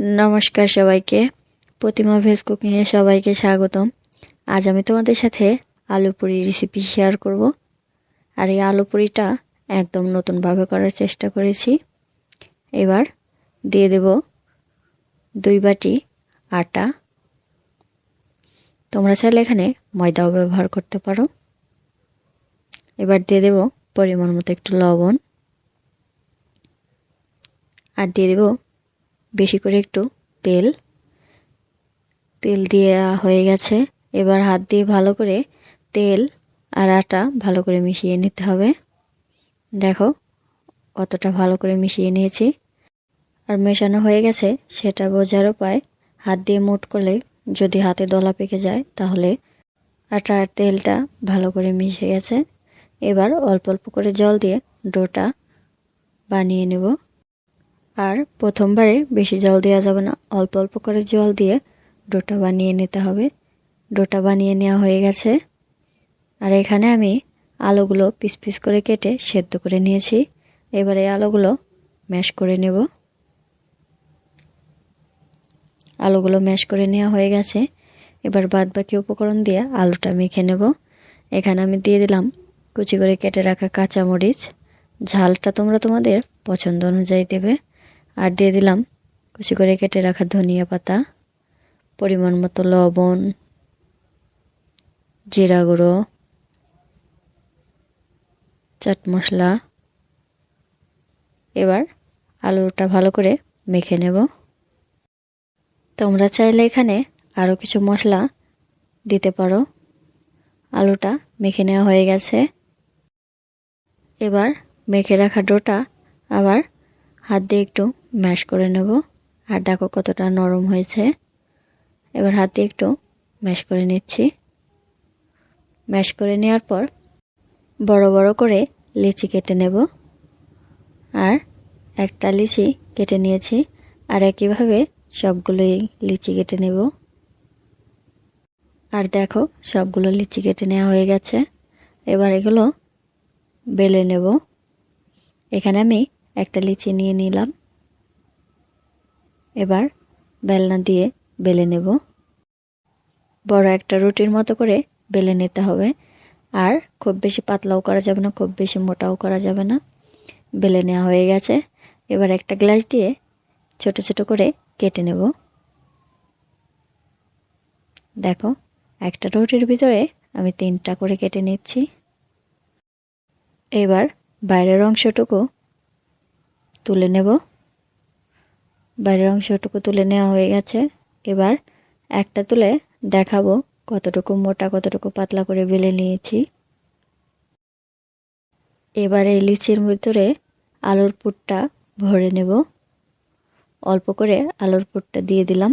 নমস্কার সবাইকে। প্রতিমা ভেজ কুকিংয়ে সবাইকে স্বাগতম। আজ আমি তোমাদের সাথে আলু পুরি রেসিপি শেয়ার করব। আর এই আলু পুরিটা একদম নতুনভাবে করার চেষ্টা করেছি। এবার দিয়ে দেব দুই বাটি আটা। তোমরা চাইলে এখানে ময়দাও ব্যবহার করতে পারো। এবার দিয়ে দেব পরিমাণ মতো একটু লবণ। আর দিয়ে দেব বেশি করে একটু তেল। তেল দিয়ে হয়ে গেছে। এবার হাত দিয়ে ভালো করে তেল আর আটা ভালো করে মিশিয়ে নিতে হবে। দেখো কতটা ভালো করে মিশিয়ে নিয়েছি। আর মেশানো হয়ে গেছে, সেটা বোঝার উপায় হাত দিয়ে মুট করলে যদি হাতে দলা পেকে যায় তাহলে আটা আর তেলটা ভালো করে মিশে গেছে। এবার অল্প অল্প করে জল দিয়ে ডোটা বানিয়ে নেব। আর প্রথমবারে বেশি জল দেওয়া যাবে না। অল্প অল্প করে জল দিয়ে ডোটা বানিয়ে নিতে হবে। ডোটা বানিয়ে নেওয়া হয়ে গেছে। আর এখানে আমি আলুগুলো পিস পিস করে কেটে সেদ্ধ করে নিয়েছি। এবারে আলুগুলো ম্যাশ করে নেব। আলুগুলো ম্যাশ করে নেওয়া হয়ে গেছে। এবার বাদ বাকি উপকরণ দিয়ে আলুটা মেখে নেব। এখানে আমি দিয়ে দিলাম কুচি করে কেটে রাখা কাঁচামরিচ। ঝালটা তোমরা তোমাদের পছন্দ অনুযায়ী দেবে। আর দিয়ে দিলাম কুচি করে কেটে রাখা ধনিয়া পাতা, পরিমাণ মতো লবণ, জিরা গুঁড়ো, চাট মশলা। এবার আলুটা ভালো করে মেখে নেব। তোমরা চাইলে এখানে আরও কিছু মশলা দিতে পারো। আলুটা মেখে নেওয়া হয়ে গেছে। এবার মেখে রাখা ডোটা আবার হাত দিয়ে একটু ম্যাশ করে নেব। আর দেখো কতটা নরম হয়েছে। এবার হাত একটু ম্যাশ করে নিচ্ছি। ম্যাশ করে নেওয়ার পর বড় বড় করে লিচি কেটে নেব। আর একটা লিচি কেটে নিয়েছি। আর একইভাবে সবগুলোই লিচি কেটে নেব। আর দেখো সবগুলো লিচি কেটে নেওয়া হয়ে গেছে। এবার এগুলো বেলে নেব। এখানে আমি একটা লিচি নিয়ে নিলাম। এবার বেলনা দিয়ে বেলে নেব। বড় একটা রুটির মতো করে বেলে নিতে হবে। আর খুব বেশি পাতলাও করা যাবে না, খুব বেশি মোটাও করা যাবে না। বেলে নেওয়া হয়ে গেছে। এবার একটা গ্লাস দিয়ে ছোট ছোট করে কেটে নেব। দেখো, একটা রুটির ভিতরে আমি তিনটা করে কেটে নিচ্ছি। এবার বাইরের অংশটুকু তুলে নেব। বাইরের অংশটুকু তুলে নেওয়া হয়ে গেছে। এবার একটা তুলে দেখাবো কতটুকু মোটা, কতটুকু পাতলা করে বেলে নিয়েছি। এবার এই লিচির ভিতরে আলুর পুরটা ভরে নেব। অল্প করে আলুর পুরটা দিয়ে দিলাম।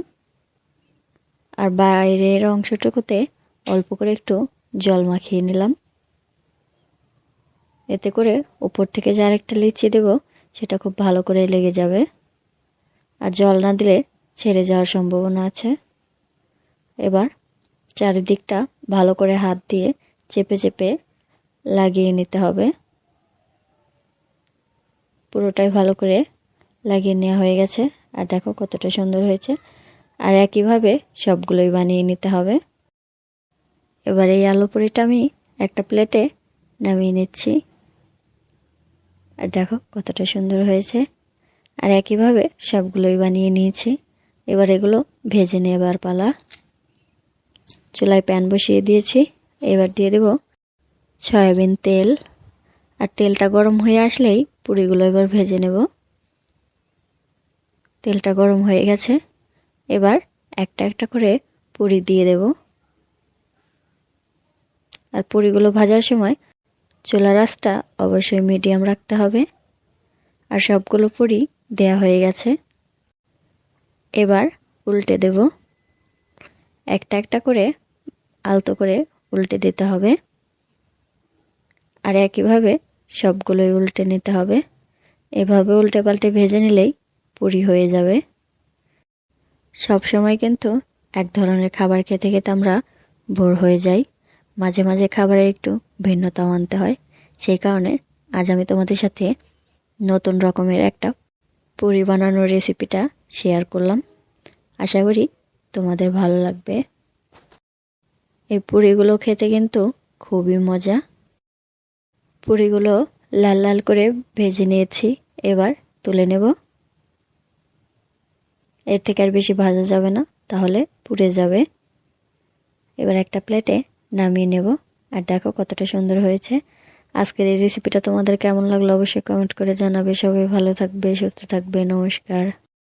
আর বাইরের অংশটুকুতে অল্প করে একটু জল মাখিয়ে নিলাম। এতে করে উপর থেকে যার একটা লিচি দেব, সেটা খুব ভালো করে লেগে যাবে। আর জল না দিলে ছেড়ে যাওয়ার সম্ভাবনা আছে। এবার চারিদিকটা ভালো করে হাত দিয়ে চেপে চেপে লাগিয়ে নিতে হবে। পুরোটাই ভালো করে লাগিয়ে নেওয়া হয়ে গেছে। আর দেখো কতটা সুন্দর হয়েছে। আর একইভাবে সবগুলোই বানিয়ে নিতে হবে। এবার এই আলু পুরিটা আমি একটা প্লেটে নামিয়ে নিচ্ছি। আর দেখো কতটা সুন্দর হয়েছে। আর একইভাবে সবগুলোই বানিয়ে নিয়েছি। এবার এগুলো ভেজে নেবার পালা। চুলায় প্যান বসিয়ে দিয়েছি। এবার দিয়ে দেব সয়াবিন তেল। আর তেলটা গরম হয়ে আসলেই পুরিগুলো এবার ভেজে নেব। তেলটা গরম হয়ে গেছে। এবার একটা একটা করে পুরি দিয়ে দেব। আর পুরিগুলো ভাজার সময় চুলা রাসটা অবশ্যই মিডিয়াম রাখতে হবে। আর সবগুলো পুরি দেয়া হয়ে গেছে। এবার উল্টে দেব। একটা একটা করে আলতো করে উল্টে দিতে হবে। আর একইভাবে সবগুলোই উল্টে নিতে হবে। এভাবে উল্টে পাল্টে ভেজে নিলেই পুরি হয়ে যাবে। সব সময় কিন্তু এক ধরনের খাবার খেতে খেতে আমরা ভোর হয়ে যাই। মাঝে মাঝে খাবারের একটু ভিন্নতাও আনতে হয়। সেই কারণে আজ আমি তোমাদের সাথে নতুন রকমের একটা পুরি বানানোর রেসিপিটা শেয়ার করলাম। আশা করি তোমাদের ভালো লাগবে। এই পুরিগুলো খেতে কিন্তু খুবই মজা। পুরিগুলো লাল লাল করে ভেজে নিয়েছি, এবার তুলে নেব। এর থেকে আর বেশি ভাজা যাবে না, তাহলে পুড়ে যাবে। এবার একটা প্লেটে নামিয়ে নেব। আর দেখো কতটা সুন্দর হয়েছে। আজকের এই রেসিপিটা তোমাদের কেমন লাগল অবশ্যই কমেন্ট করে জানাবে। সবাই ভালো থাকবে, সুস্থ থাকবে। নমস্কার।